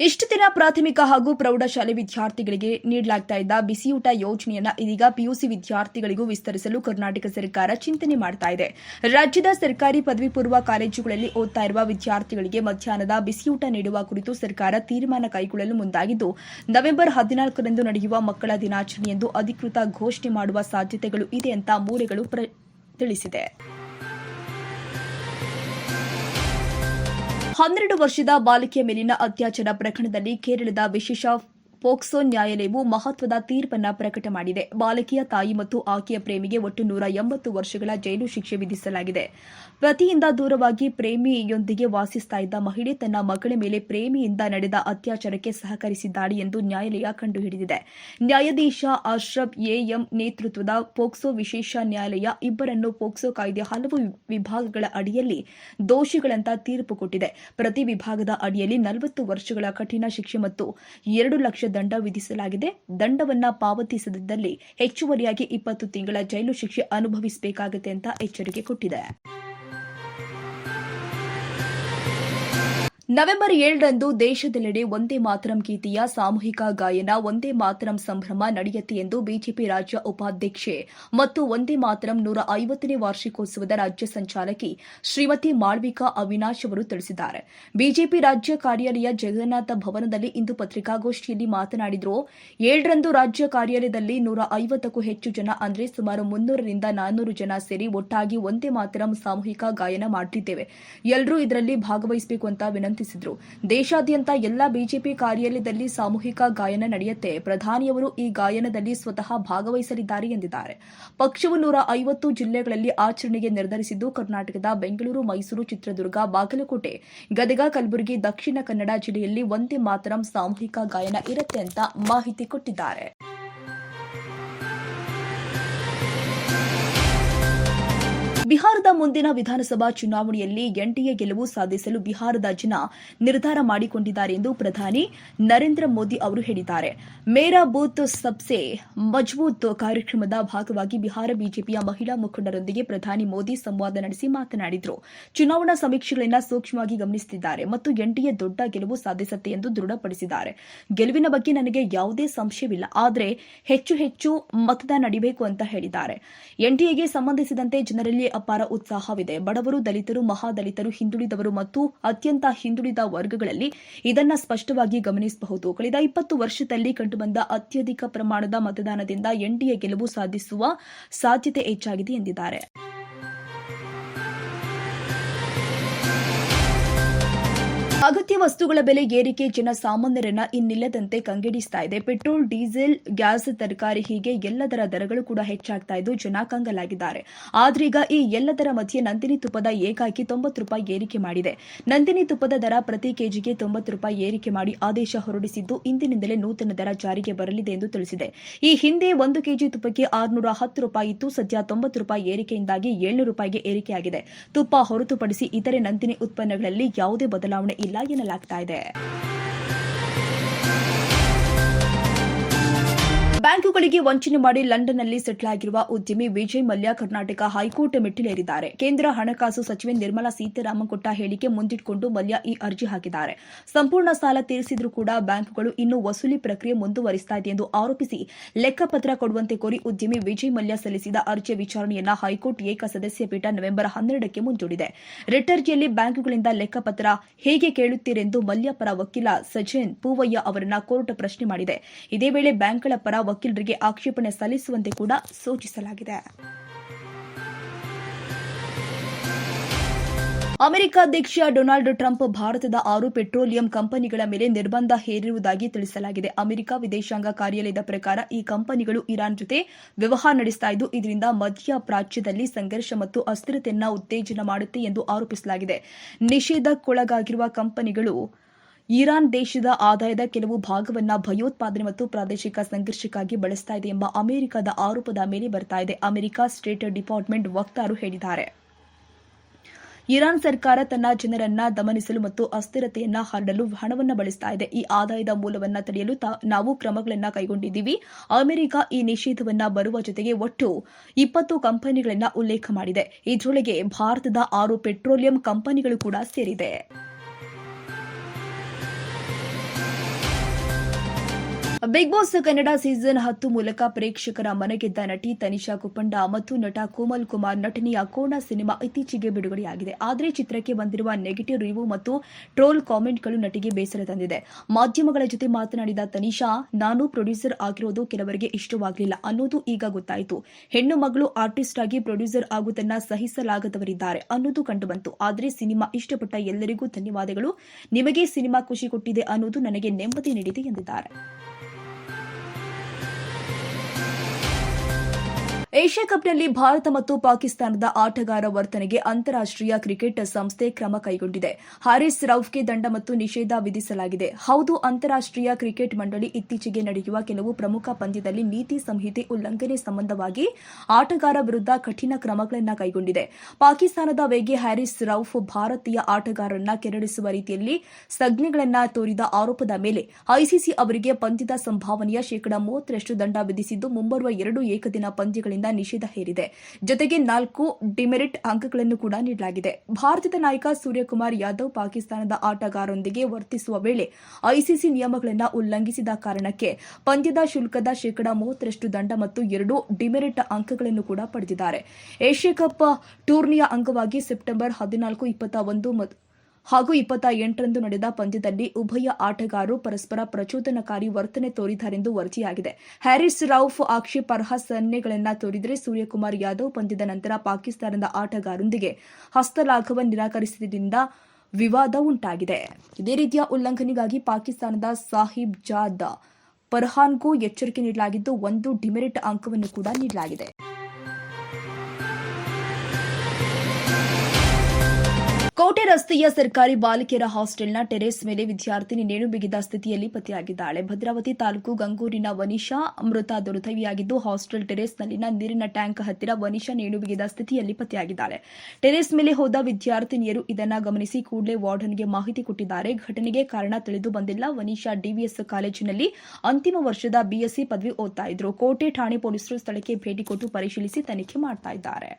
ಇಷ್ಟು ದಿನ ಪ್ರಾಥಮಿಕ ಹಾಗೂ ಪ್ರೌಢಶಾಲೆ ವಿದ್ಯಾರ್ಥಿಗಳಿಗೆ ನೀಡಲಾಗ್ತಾ ಇದ್ದ ಬಿಸಿಯೂಟ ಯೋಜನೆಯನ್ನ ಇದೀಗ ಪಿಯುಸಿ ವಿದ್ಯಾರ್ಥಿಗಳಿಗೂ ವಿಸ್ತರಿಸಲು ಕರ್ನಾಟಕ ಸರ್ಕಾರ ಚಿಂತನೆ ಮಾಡ್ತಾ ಇದೆ. ರಾಜ್ಯದ ಸರ್ಕಾರಿ ಪದವಿ ಪೂರ್ವ ಕಾಲೇಜುಗಳಲ್ಲಿ ಓದ್ತಾ ಇರುವ ವಿದ್ಯಾರ್ಥಿಗಳಿಗೆ ಮಧ್ಯಾಹ್ನದ ಬಿಸಿಯೂಟ ನೀಡುವ ಕುರಿತು ಸರ್ಕಾರ ತೀರ್ಮಾನ ಕೈಗೊಳ್ಳಲು ಮುಂದಾಗಿದ್ದು, ನವೆಂಬರ್ ಹದಿನಾಲ್ಕರಂದು ನಡೆಯುವ ಮಕ್ಕಳ ದಿನಾಚರಣೆಯಂದು ಅಧಿಕೃತ ಘೋಷಣೆ ಮಾಡುವ ಸಾಧ್ಯತೆಗಳು ಇದೆ ಅಂತ ಮೂಲಗಳು ತಿಳಿಸಿದೆ. ಹನ್ನೆರಡು ವರ್ಷದ ಬಾಲಿಕೆಯ ಮೇಲಿನ ಅತ್ಯಾಚಾರ ಪ್ರಕರಣದಲ್ಲಿ ಕೇರಳದ ವಿಶೇಷ ಪೋಕ್ಸೋ ನ್ಯಾಯಾಲಯವು ಮಹತ್ವದ ತೀರ್ಪನ್ನ ಪ್ರಕಟ ಮಾಡಿದೆ. ಬಾಲಕಿಯ ತಾಯಿ ಮತ್ತು ಆಕೆಯ ಪ್ರೇಮಿಗೆ ಒಟ್ಟು ನೂರ ಎಂಬತ್ತು ವರ್ಷಗಳ ಜೈಲು ಶಿಕ್ಷೆ ವಿಧಿಸಲಾಗಿದೆ. ಪತಿಯಿಂದ ದೂರವಾಗಿ ಪ್ರೇಮಿಯೊಂದಿಗೆ ವಾಸಿಸ್ತಾ ಇದ್ದ ಮಹಿಳೆ ತನ್ನ ಮಗಳ ಮೇಲೆ ಪ್ರೇಮಿಯಿಂದ ನಡೆದ ಅತ್ಯಾಚಾರಕ್ಕೆ ಸಹಕರಿಸಿದ್ದಾಳೆ ಎಂದು ನ್ಯಾಯಾಲಯ ಕಂಡುಹಿಡಿದಿದೆ. ನ್ಯಾಯಾಧೀಶ ಅಶ್ರಫ್ ಎಎಂ ನೇತೃತ್ವದ ಪೋಕ್ಸೋ ವಿಶೇಷ ನ್ಯಾಯಾಲಯ ಇಬ್ಬರನ್ನು ಪೋಕ್ಸೋ ಕಾಯ್ದೆ ಹಲವು ವಿಭಾಗಗಳ ಅಡಿಯಲ್ಲಿ ದೋಷಿಗಳಂತ ತೀರ್ಪು ಕೊಟ್ಟಿದೆ. ಪ್ರತಿ ವಿಭಾಗದ ಅಡಿಯಲ್ಲಿ ನಲವತ್ತು ವರ್ಷಗಳ ಕಠಿಣ ಶಿಕ್ಷೆ ಮತ್ತು ಎರಡು ಲಕ್ಷ ದಂಡ ವಿಧಿಸಲಾಗಿದೆ. ದಂಡವನ್ನ ಪಾವತಿಸದಿದ್ದಲ್ಲಿ ಹೆಚ್ಚುವರಿಯಾಗಿ ಇಪ್ಪತ್ತು ತಿಂಗಳ ಜೈಲು ಶಿಕ್ಷೆ ಅನುಭವಿಸಬೇಕಾಗುತ್ತೆ ಅಂತ ಎಚ್ಚರಿಕೆ ಕೊಟ್ಟಿದೆ. ನವೆಂಬರ್ ಏಳರಂದು ದೇಶದೆಲ್ಲೆಡೆ ಒಂದೇ ಮಾತರಂ ಗೀತೆಯ ಸಾಮೂಹಿಕ ಗಾಯನ, ಒಂದೇ ಮಾತರಂ ಸಂಭ್ರಮ ನಡೆಯುತ್ತೆ ಎಂದು ಬಿಜೆಪಿ ರಾಜ್ಯ ಉಪಾಧ್ಯಕ್ಷೆ ಮತ್ತು ಒಂದೇ ಮಾತರಂ ನೂರ ಐವತ್ತನೇ ವಾರ್ಷಿಕೋತ್ಸವದ ರಾಜ್ಯ ಸಂಚಾಲಕಿ ಶ್ರೀಮತಿ ಮಾಳ್ವಿಕಾ ಅವಿನಾಶ್ ಅವರು ತಿಳಿಸಿದ್ದಾರೆ. ಬಿಜೆಪಿ ರಾಜ್ಯ ಕಾರ್ಯಾಲಯ ಜಗನ್ನಾಥ ಭವನದಲ್ಲಿ ಇಂದು ಪತ್ರಿಕಾಗೋಷ್ಠಿಯಲ್ಲಿ ಮಾತನಾಡಿದರು, ಏಳರಂದು ರಾಜ್ಯ ಕಾರ್ಯಾಲಯದಲ್ಲಿ ನೂರ ಐವತ್ತಕ್ಕೂ ಹೆಚ್ಚು ಜನ, ಅಂದರೆ ಸುಮಾರು ಮುನ್ನೂರರಿಂದ ನಾನ್ನೂರು ಜನ ಸೇರಿ ಒಟ್ಟಾಗಿ ಒಂದೇ ಮಾತರಂ ಸಾಮೂಹಿಕ ಗಾಯನ ಮಾಡುತ್ತಿದ್ದೇವೆ ಎಲ್ಲರೂ ಇದರಲ್ಲಿ ಭಾಗವಹಿಸಬೇಕು ಅಂತ ವಿನಂತಿಸಿದ್ರು ದೇಶಾದ್ಯಂತ ಎಲ್ಲ ಬಿಜೆಪಿ ಕಾರ್ಯಾಲಯದಲ್ಲಿ ಸಾಮೂಹಿಕ ಗಾಯನ ನಡೆಯುತ್ತೆ. ಪ್ರಧಾನಿಯವರು ಈ ಗಾಯನದಲ್ಲಿ ಸ್ವತಃ ಭಾಗವಹಿಸಲಿದ್ದಾರೆ ಎಂದಿದ್ದಾರೆ. ಪಕ್ಷವು ನೂರ ಐವತ್ತು ಜಿಲ್ಲೆಗಳಲ್ಲಿ ಆಚರಣೆಗೆ ನಿರ್ಧರಿಸಿದ್ದು, ಕರ್ನಾಟಕದ ಬೆಂಗಳೂರು, ಮೈಸೂರು, ಚಿತ್ರದುರ್ಗ, ಬಾಗಲಕೋಟೆ, ಗದಗ, ಕಲಬುರಗಿ, ದಕ್ಷಿಣ ಕನ್ನಡ ಜಿಲ್ಲೆಯಲ್ಲಿ ಒಂದೇ ಮಾತರಂ ಸಾಮೂಹಿಕ ಗಾಯನ ಇರುತ್ತೆ ಅಂತ ಮಾಹಿತಿ ಕೊಟ್ಟಿದ್ದಾರೆ. ಬಿಹಾರದ ಮುಂದಿನ ವಿಧಾನಸಭಾ ಚುನಾವಣೆಯಲ್ಲಿ ಎನ್ಡಿಎ ಗೆಲುವು ಸಾಧಿಸಲು ಬಿಹಾರದ ಜನ ನಿರ್ಧಾರ ಮಾಡಿಕೊಂಡಿದ್ದಾರೆ ಎಂದು ಪ್ರಧಾನಿ ನರೇಂದ್ರ ಮೋದಿ ಅವರು ಹೇಳಿದ್ದಾರೆ. ಮೇರಾ ಬೂತ್ ಸಬ್ಸೆ ಮಜಬೂತ್ ಕಾರ್ಯಕ್ರಮದ ಭಾಗವಾಗಿ ಬಿಹಾರ ಬಿಜೆಪಿಯ ಮಹಿಳಾ ಮುಖಂಡರೊಂದಿಗೆ ಪ್ರಧಾನಿ ಮೋದಿ ಸಂವಾದ ನಡೆಸಿ ಮಾತನಾಡಿದರು. ಚುನಾವಣಾ ಸಮೀಕ್ಷೆಗಳನ್ನು ಸೂಕ್ಷ್ಮವಾಗಿ ಗಮನಿಸುತ್ತಿದ್ದಾರೆ ಮತ್ತು ಎನ್ಡಿಎ ದೊಡ್ಡ ಗೆಲುವು ಸಾಧಿಸುತ್ತೆ ಎಂದು ದೃಢಪಡಿಸಿದ್ದಾರೆ. ಗೆಲುವಿನ ಬಗ್ಗೆ ನನಗೆ ಯಾವುದೇ ಸಂಶಯವಿಲ್ಲ, ಆದರೆ ಹೆಚ್ಚು ಹೆಚ್ಚು ಮತದಾನ ನಡೆಯಬೇಕು ಅಂತ ಹೇಳಿದ್ದಾರೆ. ಎನ್ಡಿಎಗೆ ಸಂಬಂಧಿಸಿದಂತೆ ಜನರಲ್ಲಿ ಅಪಾರ ಉತ್ಸಾಹವಿದೆ. ಬಡವರು, ದಲಿತರು, ಮಹಾದಲಿತರು, ಹಿಂದುಳಿದವರು ಮತ್ತು ಅತ್ಯಂತ ಹಿಂದುಳಿದ ವರ್ಗಗಳಲ್ಲಿ ಇದನ್ನ ಸ್ಪಷ್ಟವಾಗಿ ಗಮನಿಸಬಹುದು. ಕಳೆದ ಇಪ್ಪತ್ತು ವರ್ಷದಲ್ಲಿ ಕಂಡುಬಂದ ಅತ್ಯಧಿಕ ಪ್ರಮಾಣದ ಮತದಾನದಿಂದ ಎನ್ಡಿಎ ಗೆಲುವು ಸಾಧಿಸುವ ಸಾಧ್ಯತೆ ಹೆಚ್ಚಾಗಿದೆ ಎಂದಿದ್ದಾರೆ. ಅಗತ್ಯ ವಸ್ತುಗಳ ಬೆಲೆ ಏರಿಕೆ ಜನ ಸಾಮಾನ್ಯರನ್ನ ಇನ್ನಿಲ್ಲದಂತೆ ಕಂಗೆಡಿಸ್ತಾ ಇದೆ. ಪೆಟ್ರೋಲ್, ಡೀಸೆಲ್, ಗ್ಯಾಸ್, ತರಕಾರಿ ಹೀಗೆ ಎಲ್ಲದರ ದರಗಳು ಕೂಡ ಹೆಚ್ಚಾಗ್ತಾ ಇದ್ದು ಜನ ಕಂಗಲಾಗಿದ್ದಾರೆ. ಆದ್ರೀಗ ಈ ಎಲ್ಲದರ ಮಧ್ಯೆ ನಂದಿನಿ ತುಪ್ಪದ ಏಕಾಕಿ ತೊಂಬತ್ತು ರೂಪಾಯಿ ಏರಿಕೆ ಮಾಡಿದೆ. ನಂದಿನಿ ತುಪ್ಪದ ದರ ಪ್ರತಿ ಕೆಜಿಗೆ ತೊಂಬತ್ತು ರೂಪಾಯಿ ಏರಿಕೆ ಮಾಡಿ ಆದೇಶ ಹೊರಡಿಸಿದ್ದು ಇಂದಿನಿಂದಲೇ ನೂತನ ದರ ಜಾರಿಗೆ ಬರಲಿದೆ ಎಂದು ತಿಳಿಸಿದೆ. ಈ ಹಿಂದೆ ಒಂದು ಕೆಜಿ ತುಪ್ಪಕ್ಕೆ ಆರುನೂರ ಹತ್ತು ರೂಪಾಯಿ ಇತ್ತು, ಸದ್ಯ ತೊಂಬತ್ತು ರೂಪಾಯಿ ಏರಿಕೆಯಿಂದಾಗಿ ಏಳ್ನೂರು ರೂಪಾಯಿಗೆ ಏರಿಕೆಯಾಗಿದೆ. ತುಪ್ಪ ಹೊರತುಪಡಿಸಿ ಇತರೆ ನಂದಿನಿ ಉತ್ಪನ್ನಗಳಲ್ಲಿ ಯಾವುದೇ ಬದಲಾವಣೆ ಇಲ್ಲ. ಎನ್ನಲಾಗ್ತಾ ಇದೆ. ಬ್ಯಾಂಕುಗಳಿಗೆ ವಂಚನೆ ಮಾಡಿ ಲಂಡನ್ನಲ್ಲಿ ಸೆಟ್ಲ್ ಆಗಿರುವ ಉದ್ಯಮಿ ವಿಜಯ್ ಮಲ್ಯ ಕರ್ನಾಟಕ ಹೈಕೋರ್ಟ್ ಮೆಟ್ಟಿಲೇರಿದ್ದಾರೆ. ಕೇಂದ್ರ ಹಣಕಾಸು ಸಚಿವೆ ನಿರ್ಮಲಾ ಸೀತಾರಾಮನ್ ಹೇಳಿಕೆ ಮುಂದಿಟ್ಟುಕೊಂಡು ಮಲ್ಯ ಈ ಅರ್ಜಿ ಹಾಕಿದ್ದಾರೆ. ಸಂಪೂರ್ಣ ಸಾಲ ತೀರಿಸಿದ್ರೂ ಕೂಡ ಬ್ಯಾಂಕುಗಳು ಇನ್ನೂ ವಸೂಲಿ ಪ್ರಕ್ರಿಯೆ ಮುಂದುವರಿಸ್ತಾ ಇದೆ ಎಂದು ಆರೋಪಿಸಿ ಲೆಕ್ಕಪತ್ರ ಕೊಡುವಂತೆ ಕೋರಿ ಉದ್ಯಮಿ ವಿಜಯ್ ಮಲ್ಯ ಸಲ್ಲಿಸಿದ ಅರ್ಜಿಯ ವಿಚಾರಣೆಯನ್ನ ಹೈಕೋರ್ಟ್ ಏಕ ಸದಸ್ಯ ಪೀಠ ನವೆಂಬರ್ ಹನ್ನೆರಡಕ್ಕೆ ಮುಂದೂಡಿದೆ. ರಿಟ್ ಅರ್ಜಿಯಲ್ಲಿ ಬ್ಯಾಂಕುಗಳಿಂದ ಲೆಕ್ಕಪತ್ರ ಹೇಗೆ ಕೇಳುತ್ತೀರೆಂದು ಮಲ್ಯ ಪರ ವಕೀಲ ಸಜೇನ್ ಪೂವಯ್ಯ ಅವರನ್ನ ಕೋರ್ಟ್ ಪ್ರಶ್ನೆ ಮಾಡಿದೆ. ಇದೇ ವೇಳೆ ಬ್ಯಾಂಕ್ಗಳ ಪರ ವಕೀಲರಿಗೆ ಆಕ್ಷೇಪಣೆ ಸಲ್ಲಿಸುವಂತೆ ಕೂಡ ಸೂಚಿಸಲಾಗಿದೆ. ಅಮೆರಿಕ ಅಧ್ಯಕ್ಷ ಡೊನಾಲ್ಡ್ ಟ್ರಂಪ್ ಭಾರತದ ಆರು ಪೆಟ್ರೋಲಿಯಂ ಕಂಪನಿಗಳ ಮೇಲೆ ನಿರ್ಬಂಧ ಹೇರಿರುವುದಾಗಿ ತಿಳಿಸಲಾಗಿದೆ. ಅಮೆರಿಕ ವಿದೇಶಾಂಗ ಕಾರ್ಯಾಲಯದ ಪ್ರಕಾರ ಈ ಕಂಪನಿಗಳು ಇರಾನ್ ಜೊತೆ ವ್ಯವಹಾರ ನಡೆಸ್ತಾ ಇದ್ದು, ಇದರಿಂದ ಮಧ್ಯ ಪ್ರಾಚ್ಯದಲ್ಲಿ ಸಂಘರ್ಷ ಮತ್ತು ಅಸ್ಥಿರತೆಯನ್ನು ಉತ್ತೇಜನ ಮಾಡುತ್ತೆ ಎಂದು ಆರೋಪಿಸಲಾಗಿದೆ. ನಿಷೇಧಕ್ಕೊಳಗಾಗಿರುವ ಕಂಪನಿಗಳು ಇರಾನ್ ದೇಶದ ಆದಾಯದ ಕೆಲವು ಭಾಗವನ್ನ ಭಯೋತ್ಪಾದನೆ ಮತ್ತು ಪ್ರಾದೇಶಿಕ ಸಂಘರ್ಷಕ್ಕಾಗಿ ಬಳಸ್ತಾ ಇದೆ ಎಂಬ ಅಮೆರಿಕದ ಆರೋಪದ ಮೇಲೆ ಬರ್ತಾ ಇದೆ, ಅಮೆರಿಕ ಸ್ಟೇಟ್ ಡಿಪಾರ್ಟ್ಮೆಂಟ್ ವಕ್ತಾರು ಹೇಳಿದ್ದಾರೆ. ಇರಾನ್ ಸರ್ಕಾರ ತನ್ನ ಜನರನ್ನ ದಮನಿಸಲು ಮತ್ತು ಅಸ್ಥಿರತೆಯನ್ನ ಹರಡಲು ಹಣವನ್ನು ಬಳಸ್ತಾ ಇದೆ. ಈ ಆದಾಯದ ಮೂಲವನ್ನ ತಡೆಯಲು ನಾವು ಕ್ರಮಗಳನ್ನು ಕೈಗೊಂಡಿದ್ದೀವಿ. ಅಮೆರಿಕ ಈ ನಿಷೇಧವನ್ನ ಬರುವ ಜೊತೆಗೆ ಒಟ್ಟು ಇಪ್ಪತ್ತು ಕಂಪನಿಗಳನ್ನ ಉಲ್ಲೇಖ ಮಾಡಿದೆ. ಇದರೊಳಗೆ ಭಾರತದ ಆರು ಪೆಟ್ರೋಲಿಯಂ ಕಂಪನಿಗಳು ಕೂಡ ಸೇರಿದೆ. ಬಿಗ್ ಬಾಸ್ ಕನ್ನಡ ಸೀಸನ್ ಹತ್ತು ಮೂಲಕ ಪ್ರೇಕ್ಷಕರ ಮನಗೆದ್ದ ನಟಿ ತನಿಷಾ ಕುಪಂಡ ಮತ್ತು ನಟ ಕೋಮಲ್ ಕುಮಾರ್ ನಟನೆಯ ಕೋಣ ಸಿನಿಮಾ ಇತ್ತೀಚೆಗೆ ಬಿಡುಗಡೆಯಾಗಿದೆ. ಆದರೆ ಚಿತ್ರಕ್ಕೆ ಬಂದಿರುವ ನೆಗೆಟಿವ್ ರಿವ್ಯೂ ಮತ್ತು ಟ್ರೋಲ್ ಕಾಮೆಂಟ್ಗಳು ನಟಿಗೆ ಬೇಸರ ತಂದಿದೆ. ಮಾಧ್ಯಮಗಳ ಜೊತೆ ಮಾತನಾಡಿದ ತನಿಷಾ, ನಾನು ಪ್ರೊಡ್ಯೂಸರ್ ಆಗಿರೋದು ಕೆಲವರಿಗೆ ಇಷ್ಟವಾಗಲಿಲ್ಲ ಅನ್ನೋದು ಈಗ ಗೊತ್ತಾಯಿತು. ಹೆಣ್ಣು ಮಗಳು ಆರ್ಟಿಸ್ಟ್ ಆಗಿ ಪ್ರೊಡ್ಯೂಸರ್ ಆಗುವುದನ್ನ ಸಹಿಸಲಾಗದವರಿದ್ದಾರೆ ಅನ್ನೋದು ಕಂಡುಬಂತು ಆದರೆ ಸಿನಿಮಾ ಇಷ್ಟಪಟ್ಟ ಎಲ್ಲರಿಗೂ ಧನ್ಯವಾದಗಳು. ನಿಮಗೆ ಸಿನಿಮಾ ಖುಷಿ ಕೊಟ್ಟಿದೆ ಅನ್ನೋದು ನನಗೆ ನೆಮ್ಮದಿ ನೀಡಿದೆ ಎಂದಿದ್ದಾರೆ. ಏಷ್ಯಾ ಕಪ್ನಲ್ಲಿ ಭಾರತ ಮತ್ತು ಪಾಕಿಸ್ತಾನದ ಆಟಗಾರ ವರ್ತನೆಗೆ ಅಂತಾರಾಷ್ಟ್ರೀಯ ಕ್ರಿಕೆಟ್ ಸಂಸ್ಥೆ ಕ್ರಮ ಕೈಗೊಂಡಿದೆ. ಹಾರಿಸ್ ರೌಫ್ಗೆ ದಂಡ ಮತ್ತು ನಿಷೇಧ ವಿಧಿಸಲಾಗಿದೆ. ಹೌದು, ಅಂತಾರಾಷ್ಟ್ರೀಯ ಕ್ರಿಕೆಟ್ ಮಂಡಳಿ ಇತ್ತೀಚೆಗೆ ನಡೆಯುವ ಕೆಲವು ಪ್ರಮುಖ ಪಂದ್ಯದಲ್ಲಿ ನೀತಿ ಸಂಹಿತೆ ಉಲ್ಲಂಘನೆ ಸಂಬಂಧವಾಗಿ ಆಟಗಾರ ವಿರುದ್ಧ ಕಠಿಣ ಕ್ರಮಗಳನ್ನು ಕೈಗೊಂಡಿದೆ. ಪಾಕಿಸ್ತಾನದ ವೇಗಿ ಹ್ಯಾರಿಸ್ ರೌಫ್ ಭಾರತೀಯ ಆಟಗಾರರನ್ನ ಕೆರಳಿಸುವ ರೀತಿಯಲ್ಲಿ ಸಂಜ್ಞೆಗಳನ್ನ ತೋರಿದ ಆರೋಪದ ಮೇಲೆ ಐಸಿಸಿ ಅವರಿಗೆ ಪಂದ್ಯದ ಸಂಭಾವನೆಯ ಶೇಕಡಾ ಮೂವತ್ತರಷ್ಟು ದಂಡ ವಿಧಿಸಿದ್ದು, ಮುಂಬರುವ ಎರಡು ಏಕದಿನ ಪಂದ್ಯಗಳಿಂದ ನಿಷೇಧ ಹೇರಿದೆ. ಜೊತೆಗೆ ನಾಲ್ಕು ಡಿಮೆರಿಟ್ ಅಂಕಗಳನ್ನು ಕೂಡ ನೀಡಲಾಗಿದೆ. ಭಾರತದ ನಾಯಕ ಸೂರ್ಯಕುಮಾರ್ ಯಾದವ್ ಪಾಕಿಸ್ತಾನದ ಆಟಗಾರರೊಂದಿಗೆ ವರ್ತಿಸುವ ವೇಳೆ ಐಸಿಸಿ ನಿಯಮಗಳನ್ನು ಉಲ್ಲಂಘಿಸಿದ ಕಾರಣಕ್ಕೆ ಪಂದ್ಯದ ಶುಲ್ಕದ ಶೇಕಡಾ ಮೂವತ್ತರಷ್ಟು ದಂಡ ಮತ್ತು ಎರಡು ಡಿಮೆರಿಟ್ ಅಂಕಗಳನ್ನು ಕೂಡ ಪಡೆದಿದ್ದಾರೆ. ಏಷ್ಯಾ ಕಪ್ ಟೂರ್ನಿಯ ಅಂಗವಾಗಿ ಸೆಪ್ಟೆಂಬರ್ ಹದಿನಾಲ್ಕು, ಇಪ್ಪತ್ತ ಒಂದು ಹಾಗೂ ಇಪ್ಪತ್ತ ಎಂಟರಂದು ನಡೆದ ಪಂದ್ಯದಲ್ಲಿ ಉಭಯ ಆಟಗಾರರು ಪರಸ್ಪರ ಪ್ರಚೋದನಕಾರಿ ವರ್ತನೆ ತೋರಿದ್ದಾರೆಂದು ವರದಿಯಾಗಿದೆ. ಹ್ಯಾರಿಸ್ ರೌಫ್ ಆಕ್ಷೇಪಾರ್ಹ ಸನ್ನೆಗಳನ್ನು ತೋರಿದರೆ ಸೂರ್ಯಕುಮಾರ್ ಯಾದವ್ ಪಂದ್ಯದ ನಂತರ ಪಾಕಿಸ್ತಾನದ ಆಟಗಾರರೊಂದಿಗೆ ಹಸ್ತಲಾಘವ ನಿರಾಕರಿಸಿದ್ದರಿಂದ ವಿವಾದ ಉಂಟಾಗಿದೆ. ಇದೇ ರೀತಿಯ ಉಲ್ಲಂಘನೆಗಾಗಿ ಪಾಕಿಸ್ತಾನದ ಸಾಹಿಬ್ ಜಾದ್ ಪರ್ಹಾನ್ಗೂ ಎಚ್ಚರಿಕೆ ನೀಡಲಾಗಿದ್ದು, ಒಂದು ಡಿಮೆರಿಟ್ ಅಂಕವನ್ನು ಕೂಡ ನೀಡಲಾಗಿದೆ. ಕೋಟೆ ರಸ್ತೆಯ ಸರ್ಕಾರಿ ಬಾಲಕಿಯರ ಹಾಸ್ಟೆಲ್ನ ಟೆರೇಸ್ ಮೇಲೆ ವಿದ್ಯಾರ್ಥಿನಿ ನೇಣು ಬಿಗಿದ ಸ್ಥಿತಿಯಲ್ಲಿ ಪತ್ತೆಯಾಗಿದ್ದಾಳೆ. ಭದ್ರಾವತಿ ತಾಲೂಕು ಗಂಗೂರಿನ ವನಿಷಾ ಮೃತ ದುರ್ದೈವಿಯಾಗಿದ್ದು ಹಾಸ್ಟೆಲ್ ಟೆರೇಸ್ನಲ್ಲಿನ ನೀರಿನ ಟ್ಯಾಂಕ್ ಹತ್ತಿರ ವನಿಷಾ ನೇಣು ಬಿಗಿದ ಸ್ಥಿತಿಯಲ್ಲಿ ಪತ್ತೆಯಾಗಿದ್ದಾಳೆ. ಟೆರೇಸ್ ಮೇಲೆ ಹೋದ ವಿದ್ಯಾರ್ಥಿನಿಯರು ಇದನ್ನ ಗಮನಿಸಿ ಕೂಡಲೇ ವಾರ್ಡನ್ಗೆ ಮಾಹಿತಿ ಕೊಟ್ಟಿದ್ದಾರೆ. ಘಟನೆಗೆ ಕಾರಣ ತಿಳಿದು ಬಂದಿಲ್ಲ. ವನಿಷಾ ಡಿವಿಎಸ್ ಕಾಲೇಜಿನಲ್ಲಿ ಅಂತಿಮ ವರ್ಷದ ಬಿಎಸ್ಸಿ ಪದವಿ ಓದ್ತಾ ಇದ್ರು. ಕೋಟೆ ಠಾಣೆ ಪೊಲೀಸರು ಸ್ಥಳಕ್ಕೆ ಭೇಟಿ ಕೊಟ್ಟು ಪರಿಶೀಲಿಸಿ ತನಿಖೆ ಮಾಡ್ತಾ ಇದ್ದಾರೆ.